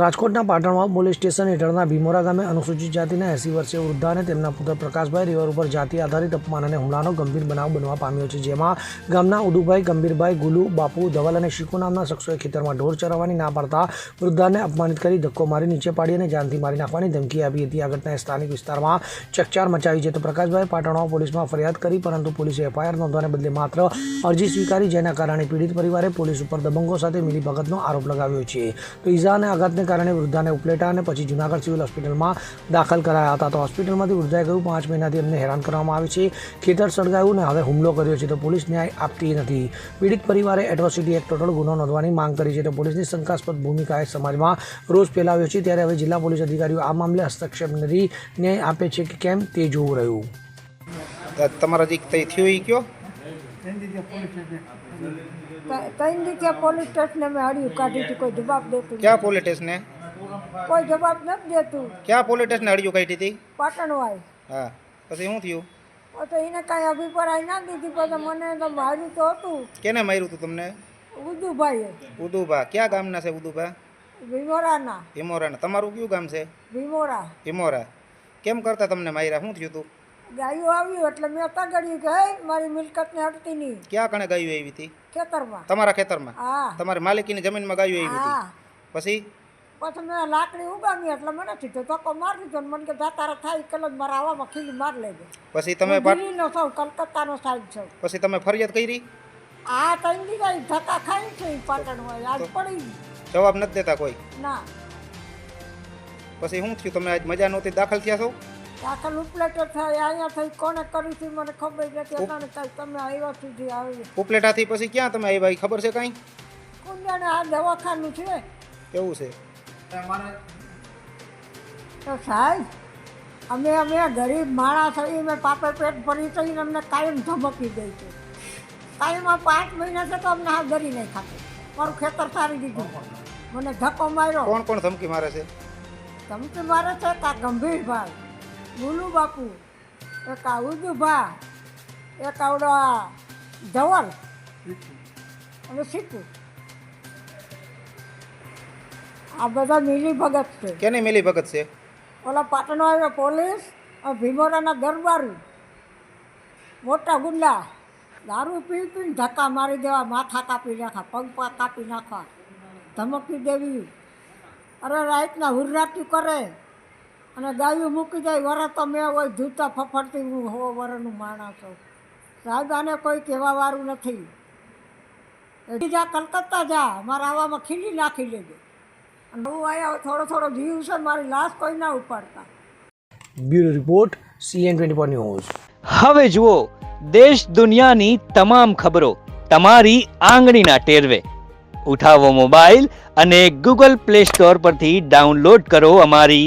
રાજકોટના પાટણમાં police station હેઠળના ભીમોરા ગામે અનુસૂચિત જાતિના એસી વર્ષીય વૃદ્ધા અને તેમના પુત્ર પ્રકાશભાઈ રિવર ઉપર જાતિ આધારિત અપમાન અને હુમલાનો ગંભીર બનાવ બનવા પામ્યો છે, જેમાં ગામના ઉદુભાઈ, ગંભીરભાઈ, ગુલુ, બાપુ, ધવલ અને શીકુ નામના શખ્સોએ ખેતરમાં ઢોર ચરાવવાની ના પાડતા વૃદ્ધાને અપમાનિત કરી ધક્કો મારી નીચે પાડી અને જાનથી મારી નાખવાની ધમકી આપી હતી. આ ઘટનાએ સ્થાનિક વિસ્તારમાં ચકચાર મચાવી છે. તો પ્રકાશભાઈ, પાટણમાં પોલીસમાં ફરિયાદ કરી, પરંતુ પોલીસે એફઆઈઆર નોંધવાને બદલે માત્ર અરજી સ્વીકારી, જેના કારણે પીડિત પરિવારે પોલીસ ઉપર દબંગો સાથે મિલીભગતનો આરોપ લગાવ્યો છે. તો ઈજા અને આઘાતને કારણે વૃદ્ધાને ઉપલેટા અને પછી જુનાગઢ સિવિલ હોસ્પિટલમાં દાખલ કરાયા હતા. તો હોસ્પિટલમાંથી વૃદ્ધાએ કહ્યું, પાંચ મહિનાથી એમને હેરાન કરવામાં આવે છે. ખેતર સળગાવ્યું ને હવે હુમલો કર્યો છે તો પોલીસ ન્યાય આપતી નથી. પીડિત પરિવારે એટ્રોસિટી એક્ટ ટોટલ ગુનો નોંધવાની માંગ કરી છે. તો પોલીસની શંકાસ્પદ ભૂમિકાએ સમાજમાં રોષ ફેલાવ્યો છે. ત્યારે હવે જિલ્લા પોલીસ અધિકારીઓ આ મામલે હસ્તક્ષેપ નથી ન્યાય આપે છે કે કેમ તે જોવું રહ્યું. તમારા જે થયું એ ત્રણ દિવસે પોલીસ સ્ટેશને મેં હળિયું કાઢી હતી કોઈ જવાબ દેતું. ક્યાં પોલીસ સ્ટેશને? કોઈ જવાબ નથી દેતું. ક્યાં પોલીસ સ્ટેશને અડિયું કાઢી હતી? પાટણ વાય હા પછી શું થયું? તો એને કાંઈ અભિપ્રાય ના દીધી પછી મને તો માર્યું તો હતું. કેને માર્યું હતું તમને? ઉદુભાઈએ. ઉદુભા. ક્યાં ગામના છે ઉદુભા? ભીમોરાના ઇમોરાના તમારું કયું ગામ છે? ભીમોરા ઇમોરા કેમ કરતા તમને માર્યા? શું થયું હતું ગાયું આવ્યું એટલે મેં તગડ્યું કે હે મારી મિલકતને હટતી નહીં ક્યાં કણે ગાયું આવી હતી? ખેતરમાં. તમારા ખેતરમાં? હા. તમારી માલિકીની જમીનમાં ગાયું આવી હા. હતી પછી? પછી મેં લાકડી ઉગામી એટલે મને સીધો ધક્કો મારી દીધો મને કે જાતારા થાય કલ જ મારા આવામાં ખીલી માર લેજો. પછી તમે દિલ્હીનો સૌ કલકત્તાનો સાહેબ છો. પછી તમે ફરિયાદ કરી? આ ત્રણ દીધા ધક્કા ખાઈ છે પાટણમાં આજ પડી. જવાબ નથી દેતા કોઈ? ના. પછી શું થયું? તમે આજ મજા નહોતી દાખલ થયા છો? દાખલ ઉપલેટર થાય અહીંયા થઈ કોને કરી હતી મને ખબર નથી અટાણે કાંઈ તમે આવ્યા સુધી આવી. ઉપલેટાથી પછી ક્યાં તમે આવ્યા એ ખબર છે કાંઈ? કુંજાને આ દવાખાનું છે. કેવું છે? તો સાહેબ અમે અમે ગરીબ માણસ થઈ મેં પાપે પેટ ભરી થઈને અમને કાયમ ધમકી દઈ છે. કાયમ આ પાંચ મહિના છે તો અમને હા ગરી નહીં ખાતું. મારું ખેતર સારી દીધું. મને ધક્કો માર્યો. કોણ કોણ ધમકી મારે છે? ધમકી મારે છે આ ગંભીરભાઈ? ગુલુ બાપુ એક ઉદુભા એક આવડો આ ધવલ અને સીકુ આ બધા મિલી ભગત છે. કેની મિલી ભગત છે? ઓલા પાટણ આવ્યો પોલીસ અને ભીમોરાના દરબારું. મોટા ગુંડા દારૂ પી પીને ધક્કા મારી દેવા માથા કાપી નાખા પગ પગ કાપી નાખવા ધમકી દેવી. અરે રાઈતના હુરરાટી કરે. અને ગાયું મૂકી જાય વરસ તો મેં હોય ધૂતા ફફડતી હું હો વરનું માણસ હોઉં સાહેબ આને કોઈ કહેવા વાળું નથી. એ જા કલકત્તા જા મારા આવામાં ખીલી નાખી લેજે. અને હું આવ્યા થોડો થોડો જીવ છે મારી લાશ કોઈ ના ઉપાડતા. Bureau report CN twenty news. હવે જુઓ દેશ દુનિયાની તમામ ખબરો તમારી આંગળીના ટેરવે. ઉઠાવો મોબાઈલ અને ગૂગલ પ્લે સ્ટોર પરથી ડાઉનલોડ કરો અમારી